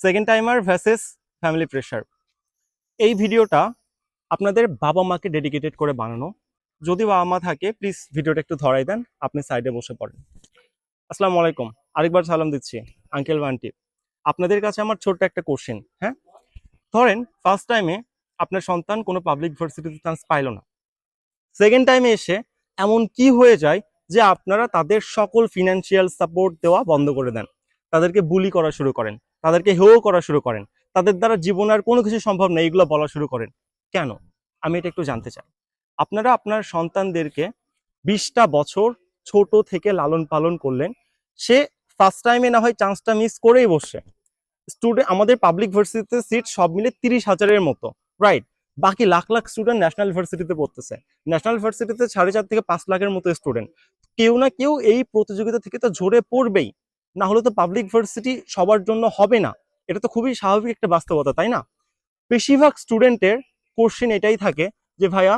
Second timer versus family pressure এই ভিডিওটা আপনাদের বাবা মাকে ডেডিকেটেড করে বানানো। যদি বাবা মা থাকে প্লিজ ভিডিওটা একটু ধরাই দেন, আপনি সাইডে বসে পড়েন। আসসালামু আলাইকুম, আরেকবার সালাম দিচ্ছি আঙ্কেল আন্টি আপনাদের কাছে আমার ছোট্ট একটা কোশ্চেন হ্যাঁ? ধরেন ফার্স্ট টাইমে আপনার সন্তান কোনো পাবলিক ভার্সিটিতে চান্স পাইলো না। সেকেন্ড টাইমে এসে এমন কি হয়ে যায় যে আপনারা তাদের সকল ফিনান্সিয়াল সাপোর্ট দেওয়া বন্ধ করে দেন। তাদেরকে বুলি করা শুরু করেন। তাদেরকে হেও করা শুরু করেন। তাদের দ্বারা জীবন আর কোনো কিছু সম্ভব নেই এগুলো বলা শুরু করেন। কেন? আমি এটা একটু জানতে চাই। আপনারা আপনার সন্তানদেরকে বিশটা বছর ছোট থেকে লালন পালন করলেন। সে ফার্স্ট টাইমে না হয় চান্সটা মিস করেই বসছে। স্টুডেন্ট আমাদের পাবলিক ভার্সিটিতে সিট সব মিলে তিরিশ হাজারের মতো রাইট বাকি লাখ লাখ স্টুডেন্ট ন্যাশনাল ভার্সিটিতে পড়তেছে। ন্যাশনাল ভার্সিটিতে সাড়ে চার থেকে পাঁচ লাখের মতো স্টুডেন্ট কেউ না কেউ এই প্রতিযোগিতা থেকে তো ঝরে পড়বেই। না হলে তো পাবলিক ভার্সিটি সবার জন্য হবে না। এটা তো খুবই স্বাভাবিক একটা বাস্তবতা, তাই না? বেশিরভাগ স্টুডেন্টের কোশ্চেন এটাই থাকে যে, ভাইয়া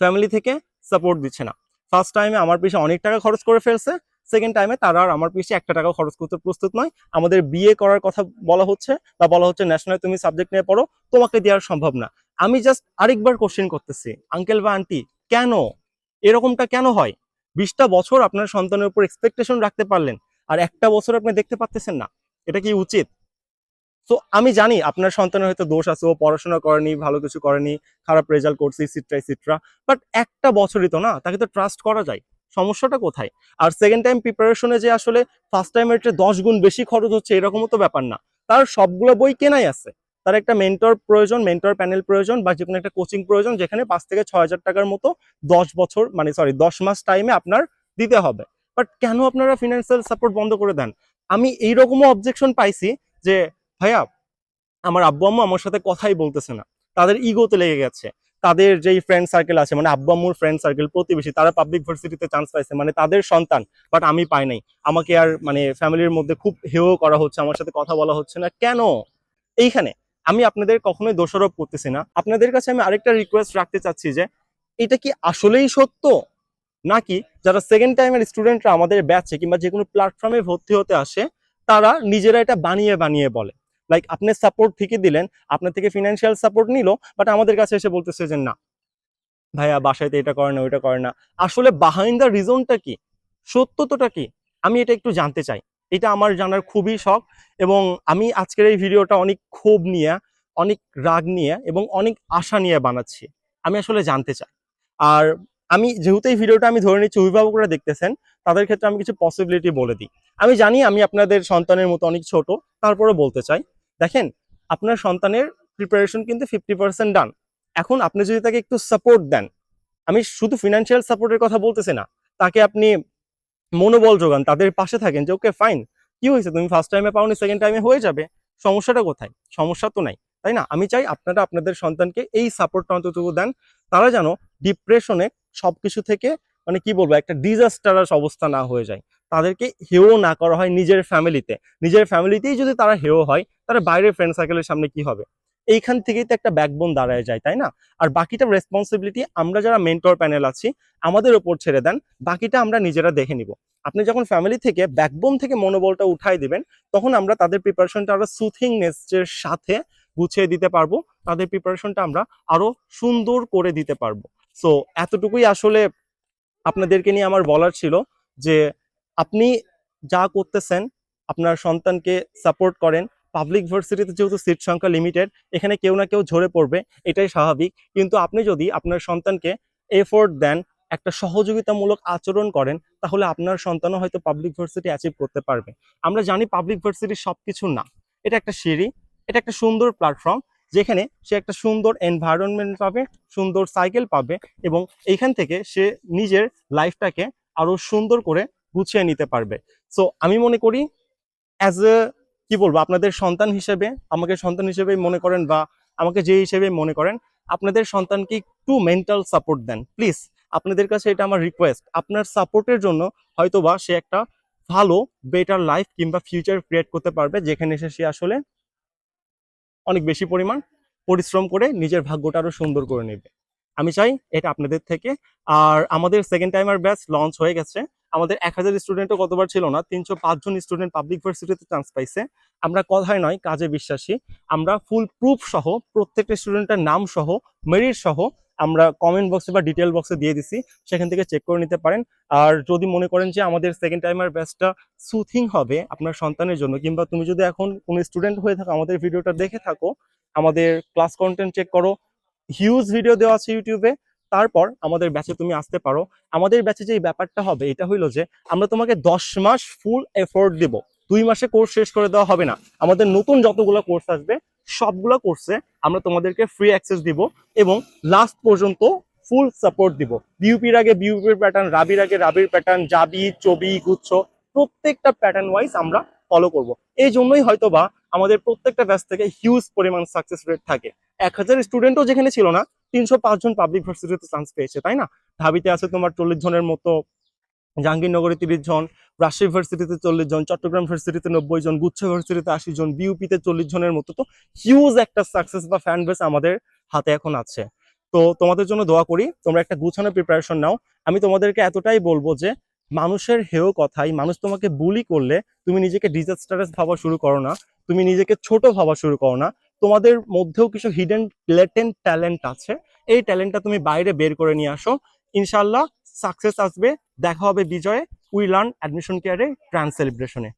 ফ্যামিলি থেকে সাপোর্ট দিচ্ছে না। ফার্স্ট টাইমে আমার পিছনে অনেক টাকা খরচ করে ফেলছে সেকেন্ড টাইমে তারা আর আমার পিছিয়ে একটা টাকা খরচ করতে প্রস্তুত নয়। আমাদের বিয়ে করার কথা বলা হচ্ছে বা বলা হচ্ছে ন্যাশনাল তুমি সাবজেক্ট নিয়ে পড়ো, তোমাকে দেওয়ার সম্ভব না। আমি জাস্ট আরেকবার কোশ্চেন করতেছি আঙ্কেল বা আন্টি কেন? এরকমটা কেন হয়? বিশটা বছর আপনার সন্তানের উপর এক্সপেকটেশন রাখতে পারলেন আর একটা বছর আপনি দেখতে পাচ্তেছেন না, এটা কি উচিত? তো আমি জানি আপনার সন্তানের হয়তো দোষ আছে, ও পড়াশোনা করেনি, ভালো কিছু করেনি, খারাপ রেজাল্ট করছে ইসিট্রা ইসিট্রা বাট একটা বছরই তো না, তাকে তো ট্রাস্ট করা যায়, সমস্যাটা কোথায়? আর সেকেন্ড টাইম প্রিপারেশনে যে আসলে ফার্স্ট টাইমের চেয়ে দশ গুণ বেশি খরচ হচ্ছে, এরকমও তো ব্যাপার না। তার সবগুলো বই কেনাই আছে, তার একটা মেন্টর প্রয়োজন মেন্টর প্যানেল প্রয়োজন, বা যে কোনো একটা কোচিং প্রয়োজন, যেখানে পাঁচ থেকে ছয় হাজার টাকার মতো দশ বছর মানে সরি দশ মাস টাইমে আপনার দিতে হবে। বাট কেন আপনারা ফিনান্সিয়াল সাপোর্ট বন্ধ করে দেন? আমি এইরকমও অবজেকশন পাইছি যে, ভাইয়া, আমার আব্বু আম্মু আমার সাথে কথাই বলতেছে না। তাদের ইগোতে লেগে গেছে। তাদের যেই ফ্রেন্ড সার্কেল আছে মানে আব্বু আম্মুর ফ্রেন্ড সার্কেল প্রতিবেশী, তারা পাবলিক ভার্সিটিতে চান্স পাইছে মানে তাদের সন্তান বাট আমি পাই নাই। আমাকে আর মানে ফ্যামিলির মধ্যে খুব হেও করা হচ্ছে, আমার সাথে কথা বলা হচ্ছে না। কেন? এইখানে, আমি আপনাদের কখনোই দোষারোপ করতেছি না। আপনাদের কাছে আমি আরেকটা রিকোয়েস্ট রাখতে চাচ্ছি যে, এটা কি আসলেই সত্য? নাকি যারা সেকেন্ড টাইমের স্টুডেন্টরা আমাদের ব্যাচে কিংবা যে কোনো প্ল্যাটফর্মে ভর্তি হতে আসে, তারা নিজেরা এটা বানিয়ে বানিয়ে বলে। লাইক আপনি সাপোর্ট ঠিকই দিলেন, আপনার থেকে ফিনান্সিয়াল সাপোর্ট নিল বাট আমাদের কাছে এসে বলতেছে যে না। ভাইয়া, বাসায় এটা করে না, ওইটা করে না। আসলে বাহাইন্ড দ্য রিজনটা কি? সত্যতাটা কি? আমি এটা একটু জানতে চাই। এটা আমার জানার খুবই শখ এবং আমি আজকের এই ভিডিওটা অনেক ক্ষোভ নিয়ে, অনেক রাগ নিয়ে এবং অনেক আশা নিয়ে বানাচ্ছি। আমি আসলে জানতে চাই। আর আমি যেহেতু এই ভিডিওটা আমি ধরে নিচ্ছি, অভিভাবকরা দেখতেছেন, তাদের ক্ষেত্রে আমি কিছু পসিবিলিটি বলে দিই। আমি জানি আমি আপনাদের সন্তানের মতো অনেক ছোট তারপরে বলতে চাই। দেখেন, আপনার সন্তানের প্রিপারেশন কিন্তু ফিফটি পার্সেন্ট ডান এখন আপনি যদি তাকে একটু সাপোর্ট দেন, আমি শুধু ফিনান্সিয়াল সাপোর্টের কথা বলতেছি না, তাকে আপনি মনোবল যোগান, তাদের পাশে থাকেন যে, ওকে ফাইন কি হয়েছে? তুমি ফার্স্ট টাইমে পাওনি সেকেন্ড টাইমে হয়ে যাবে। সমস্যাটা কোথায়? সমস্যা তো নাই, তাই না? আমি চাই আপনারা আপনাদের সন্তানকে এই সাপোর্টটা অন্ততটুকু দেন। তারা যেন ডিপ্রেশনে সবকিছু থেকে মানে কি বলব, একটা ডিজাস্টারাস অবস্থা না হয়ে যায়। তাদেরকে হেও না করা হয় নিজের ফ্যামিলিতে নিজের ফ্যামিলিতেই যদি তারা হেও হয়, তাহলে বাইরের ফ্রেন্ড সার্কেলের সামনে কি হবে? এইখান থেকেই তো একটা ব্যাকবোন দাঁড়ায় যায়, তাই না? আর বাকিটা রেসপন্সিবিলিটি আমরা যারা মেন্টর প্যানেল আছি, আমাদের ওপর ছেড়ে দেন, বাকিটা আমরা নিজেরা দেখে নিব। আপনি যখন ফ্যামিলি থেকে ব্যাকবোন থেকে মনোবলটা উঠাই দিবেন, তখন আমরা তাদের প্রিপারেশনটা আরও সুথিংনেসের সাথে গুছিয়ে দিতে পারব, তাদের প্রিপারেশনটা আমরা আরও সুন্দর করে দিতে পারব। সো এতটুকুই আসলে আপনাদেরকে নিয়ে আমার বলার ছিল যে আপনি যা করতেছেন, আপনার সন্তানকে সাপোর্ট করেন। পাবলিক ভার্সিটিতে যেহেতু সিট সংখ্যা লিমিটেড এখানে কেউ না কেউ ঝরে পড়বে, এটাই স্বাভাবিক। কিন্তু আপনি যদি আপনার সন্তানকে এফোর্ট দেন, একটা সহযোগিতামূলক আচরণ করেন, তাহলে আপনার সন্তানও হয়তো পাবলিক ভার্সিটি অ্যাচিভ করতে পারবে। আমরা জানি পাবলিক ভার্সিটি সবকিছু না। এটা একটা সিঁড়ি, এটা একটা সুন্দর প্ল্যাটফর্ম যেখানে সে একটা সুন্দর এনভায়রনমেন্ট পাবে, সুন্দর সাইকেল পাবে এবং এইখান থেকে সে নিজের লাইফটাকে আরও সুন্দর করে গুছিয়ে নিতে পারবে। সো আমি মনে করি অ্যাজ এ কি বলব, আপনাদের সন্তান হিসেবে, আমাকে সন্তান হিসেবে মনে করেন বা আমাকে যে হিসেবে মনে করেন, আপনাদের সন্তানকে একটু মেন্টাল সাপোর্ট দেন। প্লিজ আপনাদের কাছে এটা আমার রিকোয়েস্ট আপনার সাপোর্টের জন্য হয়তোবা সে একটা ভালো বেটার লাইফ কিংবা ফিউচার ক্রিয়েট করতে পারবে, যেখানে এসে সে আসলে অনেক বেশি পরিমাণ পরিশ্রম করে নিজের ভাগ্যটা আরও সুন্দর করে নেবে। আমি চাই এটা আপনাদের থেকে। আর আমাদের সেকেন্ড টাইমার ব্যাচ লঞ্চ হয়ে গেছে। আমাদের এক হাজার স্টুডেন্টও কতবার ছিল না, তিনশো পাঁচজন স্টুডেন্ট পাবলিক ভার্সিটিতে চান্স পাইছে। আমরা কথায় নয়, কাজে বিশ্বাসী। আমরা ফুল প্রুফ সহ প্রত্যেকটা স্টুডেন্টের নাম সহ মেরিট সহ আমরা কমেন্ট বক্সে বা ডিটেল বক্সে দিয়ে দিছি, সেখান থেকে চেক করে নিতে পারেন। আর যদি মনে করেন যে আমাদের সেকেন্ড টাইমার ব্যাচটা সুথিং হবে আপনার সন্তানের জন্য, কিংবা তুমি যদি এখন কোনো স্টুডেন্ট হয়ে থাকো, আমাদের ভিডিওটা দেখে থাকো, আমাদের ক্লাস কন্টেন্ট চেক করো হিউজ ভিডিও দেওয়া আছে ইউটিউবে তারপর আমাদের ব্যাচে তুমি আসতে পারো। আমাদের ব্যাচে যে ব্যাপারটা হবে, এটা হইল যে আমরা তোমাকে দশ মাস ফুল এফোর্ট দিব। দুই মাসে কোর্স শেষ করে দেওয়া হবে না। আমাদের নতুন যতগুলো কোর্স আসবে, সবগুলো কোর্সে আমরা তোমাদেরকে ফ্রি অ্যাক্সেস দিব এবং লাস্ট পর্যন্ত ফুল সাপোর্ট দিব। বিউপির আগে বিউপির প্যাটার্ন রাবির আগে রাবির প্যাটার্ন জাবি, চবি, গুচ্ছ, প্রত্যেকটা প্যাটার্ন ওয়াইজ আমরা ফলো করব। এই জন্যই হয়তো বা আমাদের প্রত্যেকটা ব্যাচ থেকে হিউজ পরিমাণ সাকসেস রেট থাকে। এক হাজার স্টুডেন্টও যেখানে ছিল না, তিনশো পাঁচজন পাবলিক ভার্সিটিতে চান্স পেয়েছে, তাই না? ঢাবিতে আছে তোমার চল্লিশ জনের মতো জাহাঙ্গীরনগরে তিরিশ জন, রাজশাহী ভার্সিটিতে চল্লিশ জন, চট্টগ্রাম ভার্সিটিতে নব্বই জন, গুচ্ছ ভার্সিটিতে আশি জন, বিউপিতে চল্লিশ জনের মতো তো হিউজ একটা সাকসেস বা ফ্যান বেস আমাদের হাতে এখন আছে। তো তোমাদের জন্য দোয়া করি, তোমরা একটা গুছানো প্রিপারেশন নাও। আমি তোমাদেরকে এতটাই বলব যে, মানুষের হেয় কথাই, মানুষ তোমাকে বুলি করলে তুমি নিজেকে ডিজাস্টারাস ভাবা শুরু করো না, তুমি নিজেকে ছোট ভাবা শুরু করো না। তোমাদের মধ্যেও কিছু হিডেন লেটেন্ট ট্যালেন্ট আছে, এই ট্যালেন্টটা তুমি বাইরে বের করে নিয়ে আসো। ইনশাল্লাহ সাকসেস আসবে দেখা হবে বিজয়ে উই লার্ন অ্যাডমিশন কেয়ারে গ্র্যান্ড সেলিব্রেশনে।